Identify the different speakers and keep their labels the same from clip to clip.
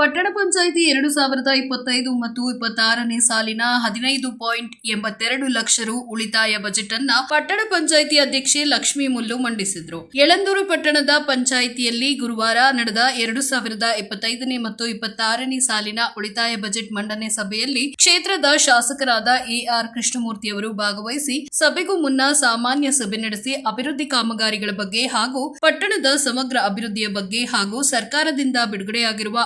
Speaker 1: ಪಟ್ಟಣ ಪಂಚಾಯಿತಿ ಎರಡು ಸಾವಿರದ ಇಪ್ಪತ್ತೈದು ಮತ್ತು ಇಪ್ಪತ್ತಾರನೇ ಸಾಲಿನ ಹದಿನೈದು ಪಾಯಿಂಟ್ ಎಂಬತ್ತೆರಡು ಲಕ್ಷ ರು ಉಳಿತಾಯ ಬಜೆಟ್ ಅನ್ನ ಪಟ್ಟಣ ಪಂಚಾಯಿತಿ ಅಧ್ಯಕ್ಷೆ ಲಕ್ಷ್ಮೀ ಮುಲ್ಲು ಮಂಡಿಸಿದ್ರು. ಯಳಂದೂರು ಪಟ್ಟಣದ ಪಂಚಾಯಿತಿಯಲ್ಲಿ ಗುರುವಾರ ನಡೆದ ಎರಡು ಸಾವಿರದ ಇಪ್ಪತ್ತೈದನೇ ಮತ್ತು ಇಪ್ಪತ್ತಾರನೇ ಸಾಲಿನ ಉಳಿತಾಯ ಬಜೆಟ್ ಮಂಡನೆ ಸಭೆಯಲ್ಲಿ ಕ್ಷೇತ್ರದ ಶಾಸಕರಾದ ಎಆರ್ ಕೃಷ್ಣಮೂರ್ತಿ ಅವರು ಭಾಗವಹಿಸಿ ಸಭೆಗೂ ಮುನ್ನ ಸಾಮಾನ್ಯ ಸಭೆ ನಡೆಸಿ ಅಭಿವೃದ್ಧಿ ಕಾಮಗಾರಿಗಳ ಬಗ್ಗೆ ಹಾಗೂ ಪಟ್ಟಣದ ಸಮಗ್ರ ಅಭಿವೃದ್ಧಿಯ ಬಗ್ಗೆ ಹಾಗೂ ಸರ್ಕಾರದಿಂದ ಬಿಡುಗಡೆಯಾಗಿರುವ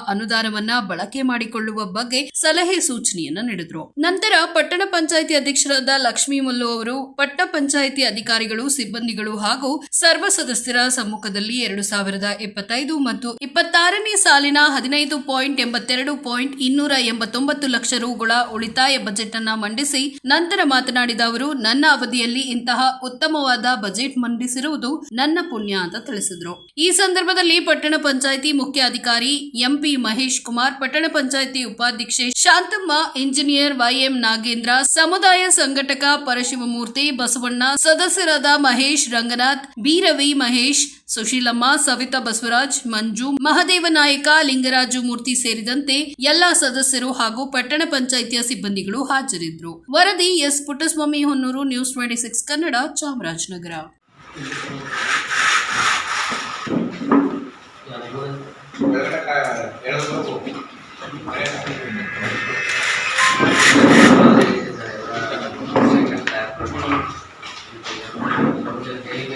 Speaker 1: ಅನುದಾನವನ್ನ ಬಳಕೆ ಮಾಡಿಕೊಳ್ಳುವ ಬಗ್ಗೆ ಸಲಹೆ ಸೂಚನೆಯನ್ನ ನೀಡಿದ್ರು. ನಂತರ ಪಟ್ಟಣ ಪಂಚಾಯಿತಿ ಅಧ್ಯಕ್ಷರಾದ ಲಕ್ಷ್ಮೀ ಮುಲ್ಲು ಅವರು ಪಟ್ಟ ಪಂಚಾಯಿತಿ ಅಧಿಕಾರಿಗಳು, ಸಿಬ್ಬಂದಿಗಳು ಹಾಗೂ ಸರ್ವ ಸದಸ್ಯರ ಸಮ್ಮುಖದಲ್ಲಿ ಎರಡು ಸಾವಿರದ ಇಪ್ಪತ್ತೈದು ಮತ್ತು ಇಪ್ಪತ್ತಾರನೇ ಸಾಲಿನ ಹದಿನೈದು ಪಾಯಿಂಟ್ ಎಂಬತ್ತೆರಡು ಪಾಯಿಂಟ್ ಇನ್ನೂರ ಎಂಬತ್ತೊಂಬತ್ತು ಲಕ್ಷ ರುಗಳ ಉಳಿತಾಯ ಬಜೆಟ್ ಅನ್ನ ಮಂಡಿಸಿ ನಂತರ ಮಾತನಾಡಿದ ಅವರು, ನನ್ನ ಅವಧಿಯಲ್ಲಿ ಇಂತಹ ಉತ್ತಮವಾದ ಬಜೆಟ್ ಮಂಡಿಸಿರುವುದು ನನ್ನ ಪುಣ್ಯ ಅಂತ ತಿಳಿಸಿದ್ರು. ಈ ಸಂದರ್ಭದಲ್ಲಿ ಪಟ್ಟಣ ಪಂಚಾಯಿತಿ ಮುಖ್ಯ ಅಧಿಕಾರಿ ಎಂಪಿ ಮಹೇಶ್ ಕುಮಾರ್ ಪಟ್ಟಣ ಪಂಚಾಯಿತಿ ಉಪಾಧ್ಯಕ್ಷೆ ಶಾಂತಮ್ಮ, ಇಂಜಿನಿಯರ್ ವೈಎಂ ನಾಗೇಂದ್ರ, ಸಮುದಾಯ ಸಂಘಟಕ ಪರಶಿವಮೂರ್ತಿ ಬಸವಣ್ಣ, ಸದಸ್ಯರಾದ ಮಹೇಶ್ ರಂಗನಾಥ್ ಬೀರವಿ ಮಹೇಶ್, ಸುಶೀಲಮ್ಮ, ಸವಿತಾ ಬಸವರಾಜ್, ಮಂಜು, ಮಹದೇವ ನಾಯಕ, ಲಿಂಗರಾಜು ಮೂರ್ತಿ ಸೇರಿದಂತೆ ಎಲ್ಲಾ ಸದಸ್ಯರು ಹಾಗೂ ಪಟ್ಟಣ ಪಂಚಾಯಿತಿಯ ಸಿಬ್ಬಂದಿಗಳು ಹಾಜರಿದ್ದರು. ವರದಿ S Puttaswamy Honnur, news twenty six Kannada, Chamarajanagar.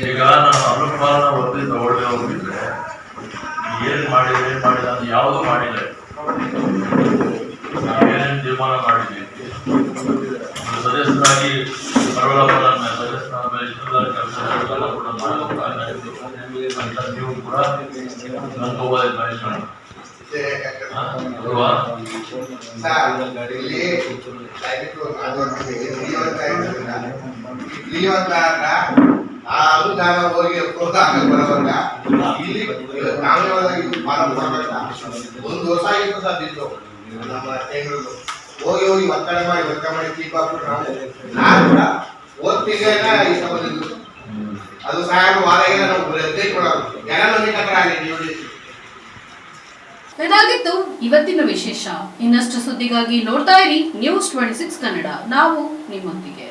Speaker 2: ಈಗ ನಾನು ಅನುಪಾಲನ ವರದಿ ತಗೊಳ್ಳದೆ ಹೋಗಿದ್ರೆ, ಏನ್ ಮಾಡಿದ್ರೆ ಏನ್ ಮಾಡಿಲ್ಲ ಅಂತ ಯಾವುದು ಮಾಡಿಲ್ಲ. ನಾವೇನೇನು ತೀರ್ಮಾನ ಮಾಡಿದ್ವಿ. ಸದಸ್ಯರಾಗಿ ಪರವಲಂಬನ ಸದಸ್ಯರಾದ ಮೇಲೆ ನೀವು ಕೂಡ
Speaker 3: ಅನುದಾನ ಹೋಗಿ ಪ್ರೋತ್ಸಾಹ ಇಲ್ಲಿ ಒಂದು ವರ್ಷ ಆಗಿತ್ತು ಸರ್ ನಮ್ಮ ತೆಂಗಳದು ಹೋಗಿ ಹೋಗಿ ಒತ್ತಡ ಮಾಡಿ ಒತ್ತಡ ಮಾಡಿ ಕೀಪ್ ಹಾಕ್ಬಿಟ್ಟು ನಾವು. ನಾನು ಅದು ಸಾಯಂಕಾಲ ವಾರ ನಾವು ಜನ
Speaker 4: ಇದಾಗಿತ್ತು ಇವತ್ತಿನ ವಿಶೇಷ. ಇನ್ನಷ್ಟು ಸುದ್ದಿಗಾಗಿ ನೋಡ್ತಾ ಇರಿ ನ್ಯೂಸ್ ಟ್ವೆಂಟಿ ಸಿಕ್ಸ್ ಕನ್ನಡ ನಾವು ನಿಮ್ಮೊಂದಿಗೆ.